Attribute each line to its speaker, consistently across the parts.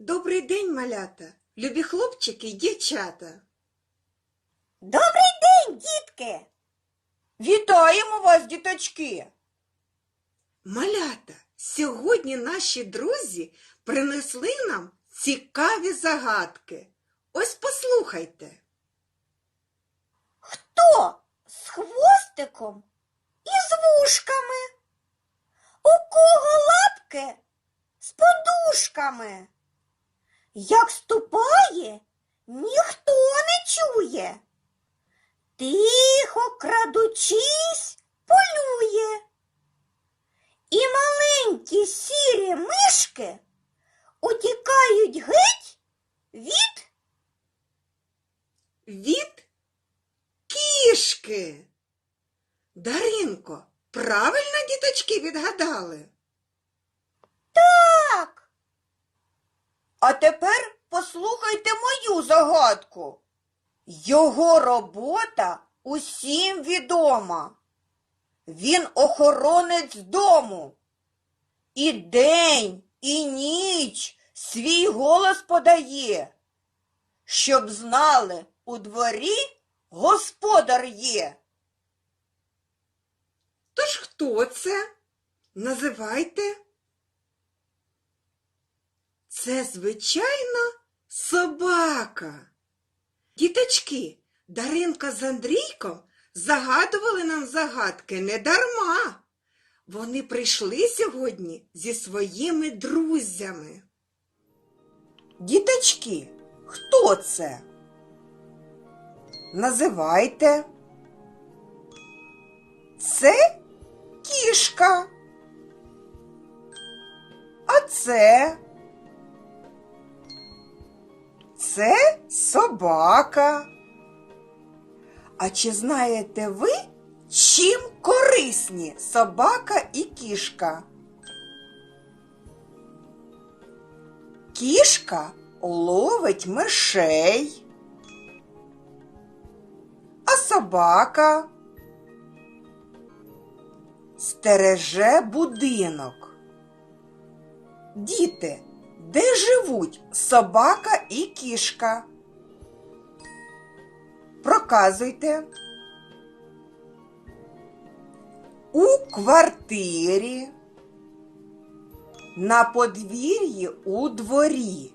Speaker 1: Добрий день, малята, любі хлопчики й дівчата.
Speaker 2: Добрий день, дітки!
Speaker 3: Вітаємо вас, діточки!
Speaker 1: Малята, сьогодні наші друзі принесли нам цікаві загадки. Ось послухайте.
Speaker 2: Хто з хвостиком і з вушками? У кого лапки з подушками? Як ступає, ніхто не чує. Тихо, крадучись, полює. І маленькі сірі мишки утікають геть від
Speaker 1: Від кішки. Даринко, правильно діточки відгадали?
Speaker 3: А тепер послухайте мою загадку. Його робота усім відома. Він охоронець дому. І день, і ніч свій голос подає, щоб знали, у дворі господар є.
Speaker 1: Тож хто це? Називайте. Це, звичайно, собака. Діточки, Даринка з Андрійком загадували нам загадки не дарма. Вони прийшли сьогодні зі своїми друзями.
Speaker 3: Діточки, хто це? Називайте. Це кішка. А це? Це собака. А чи знаєте ви, чим корисні собака і кішка? Кішка ловить мишей, а собака стереже будинок. Діти, де живуть собака і кішка? Проказуйте. У квартирі на подвір'ї у дворі.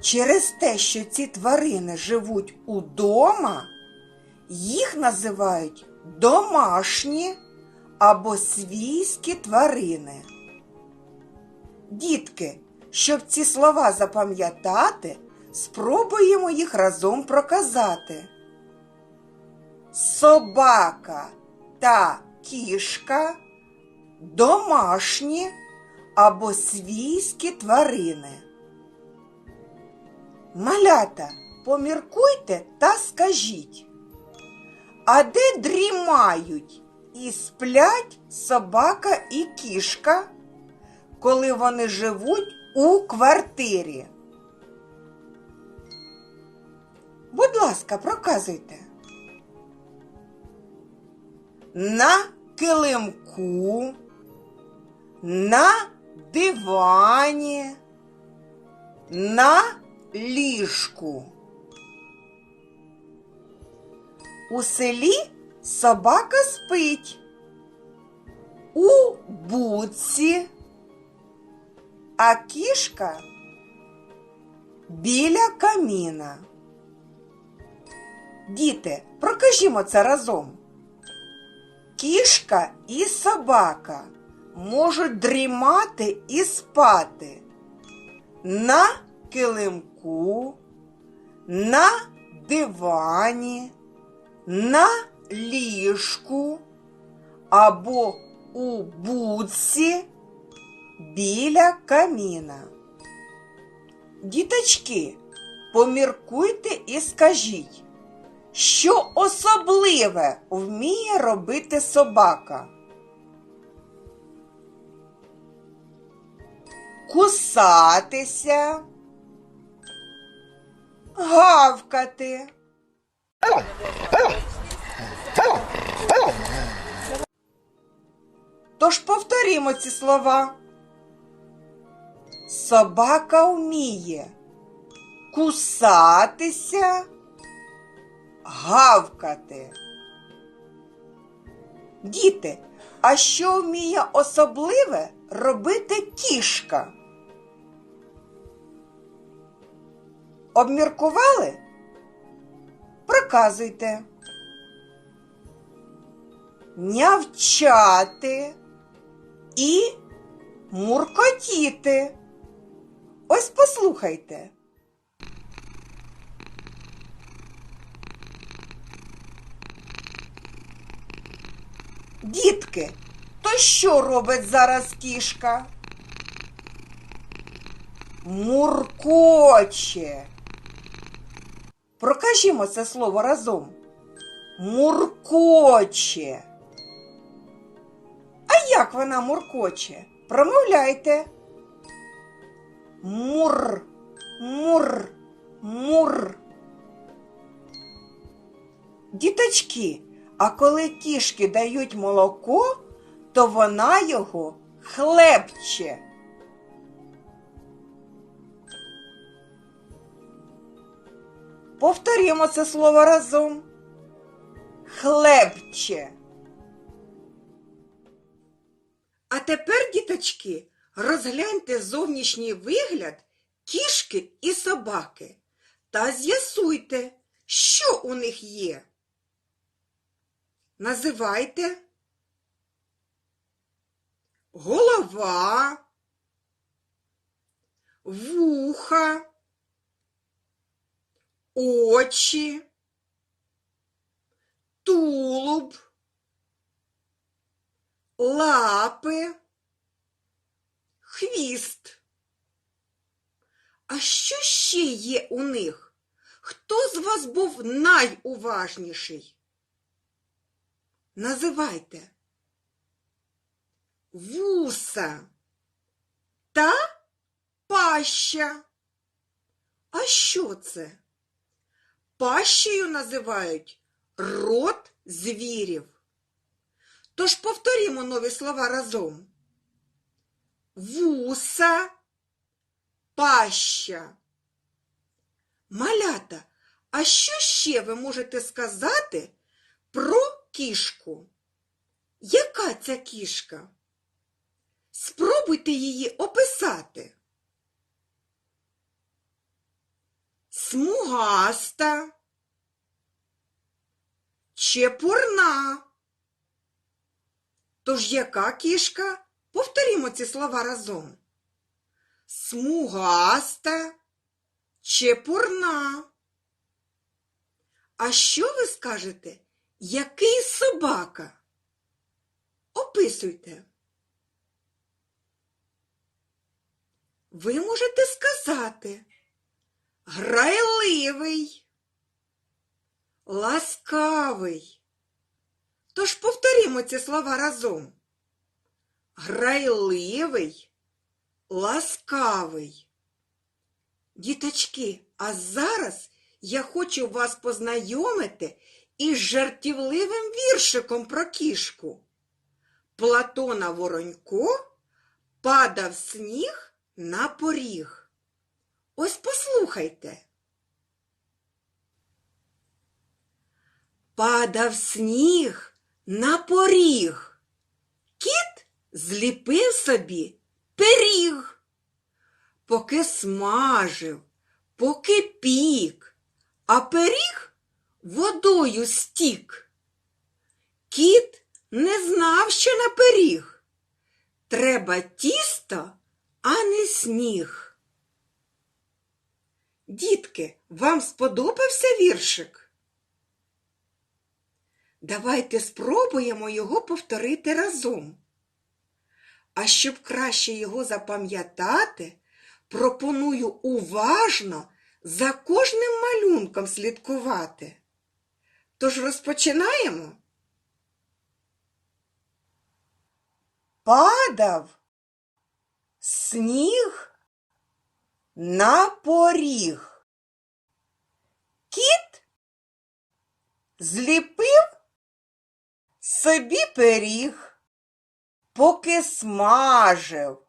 Speaker 3: Через те, що ці тварини живуть удома, їх називають домашні або свійські тварини. Дітки, щоб ці слова запам'ятати, спробуємо їх разом проказати. Собака та кішка домашні або свійські тварини. Малята, поміркуйте та скажіть, а де дрімають і сплять собака і кішка, коли вони живуть у квартирі? Будь ласка, проказуйте. На килимку, на дивані, на ліжку. У селі собака спить. У будці, а кішка біля каміна. Діти, прокажімо це разом. Кішка і собака можуть дрімати і спати на килимку, на дивані, на ліжку або у будці біля каміна. Діточки, поміркуйте і скажіть, що особливе вміє робити собака? Кусатися, гавкати. Тож повторімо ці слова. Собака вміє кусатися, гавкати. Діти, а що вміє особливе робити кішка? Обміркували? Проказуйте. Нявчати і муркотіти. Ось послухайте. Дітки, то що робить зараз кішка? Муркоче. Прокажімо це слово разом. Муркоче. А як вона муркоче? Промовляйте. Мур, мур, мур. Діточки, а коли кішки дають молоко, то вона його хлебче. Повторімо це слово разом. Хлебче.
Speaker 1: А тепер, діточки, розгляньте зовнішній вигляд кішки і собаки та з'ясуйте, що у них є. Називайте голова, вуха, очі, тулуб, лапи, хвіст. А що ще є у них? Хто з вас був найуважніший? Називайте вуса та паща. А що це? Пащею називають рот звірів. Тож повторімо нові слова разом. Вуса, паща. Малята, а що ще ви можете сказати про кішку? Яка ця кішка? Спробуйте її описати. Смугаста, чепурна. Тож яка кішка? Повторімо ці слова разом. Смугаста, чепурна. А що ви скажете? Який собака? Описуйте. Ви можете сказати грайливий, ласкавий. Тож повторімо ці слова разом. Грайливий, ласкавий. Діточки, а зараз я хочу вас познайомити із жартівливим віршиком про кішку. Платона Воронько падав сніг на поріг. Ось послухайте. Падав сніг на поріг. Зліпив собі пиріг. Поки смажив, поки пік, а пиріг водою стік. Кіт не знав, що на пиріг. Треба тісто, а не сніг. Дітки, вам сподобався віршик? Давайте спробуємо його повторити разом. А щоб краще його запам'ятати, пропоную уважно за кожним малюнком слідкувати. Тож розпочинаємо.
Speaker 3: Падав сніг на поріг. Кіт зліпив собі пиріг, поки смажив,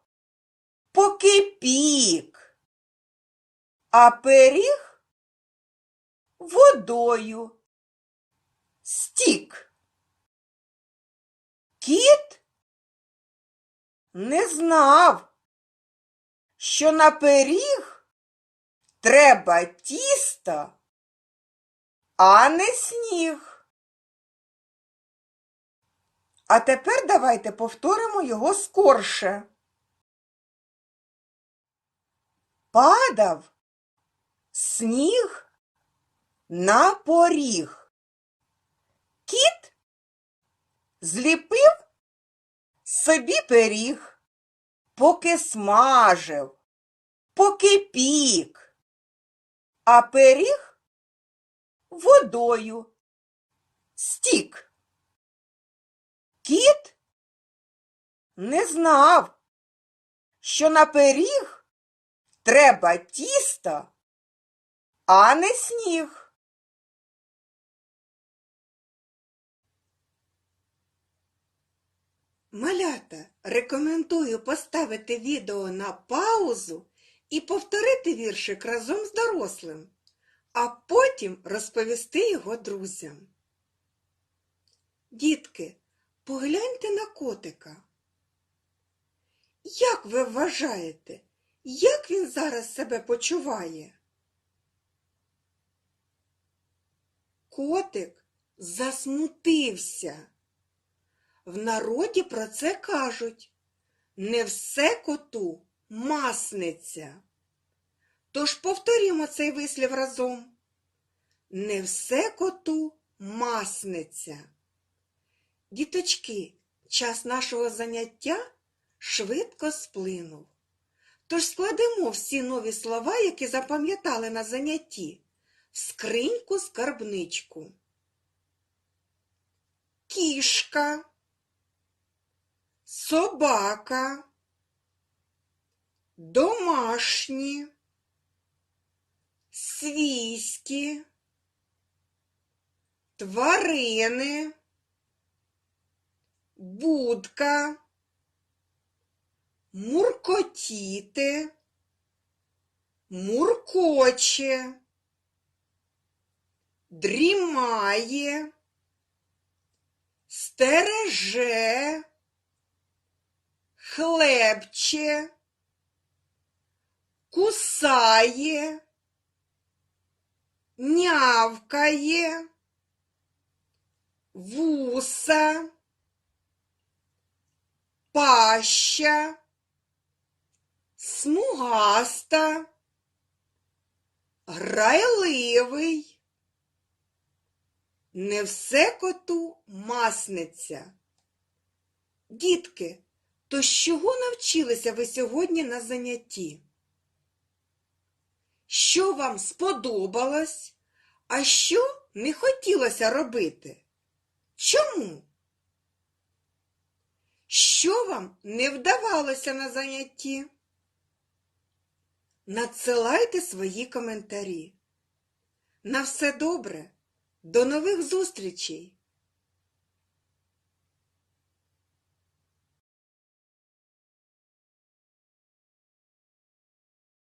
Speaker 3: поки пік, а пиріг водою стік. Кіт не знав, що на пиріг треба тісто, а не сніг. А тепер давайте повторимо його скорше. Падав сніг на поріг. Кіт зліпив собі пиріг, поки смажив, поки пік, а пиріг водою стік. Кіт не знав, що на пиріг треба тісто, а не сніг.
Speaker 1: Малята, рекомендую поставити відео на паузу і повторити віршик разом з дорослим, а потім розповісти його друзям. Дітки, погляньте на котика. Як ви вважаєте, як він зараз себе почуває? Котик засмутився. В народі про це кажуть. Не все коту масниця. Тож повторімо цей вислів разом. Не все коту масниця. Діточки, час нашого заняття швидко сплинув. Тож складемо всі нові слова, які запам'ятали на занятті, в скриньку-скарбничку. Кішка. Собака, домашні, свійські, тварини, будка, муркотіти, муркоче, дрімає, стереже, хлебче, кусає, нявкає, вуса, паща, смугаста, грайливий. Не все коту масниця. Дітки, то з чого навчилися ви сьогодні на занятті? Що вам сподобалось, а що не хотілося робити? Чому? Що вам не вдавалося на занятті? Надсилайте свої коментарі. На все добре! До нових зустрічей!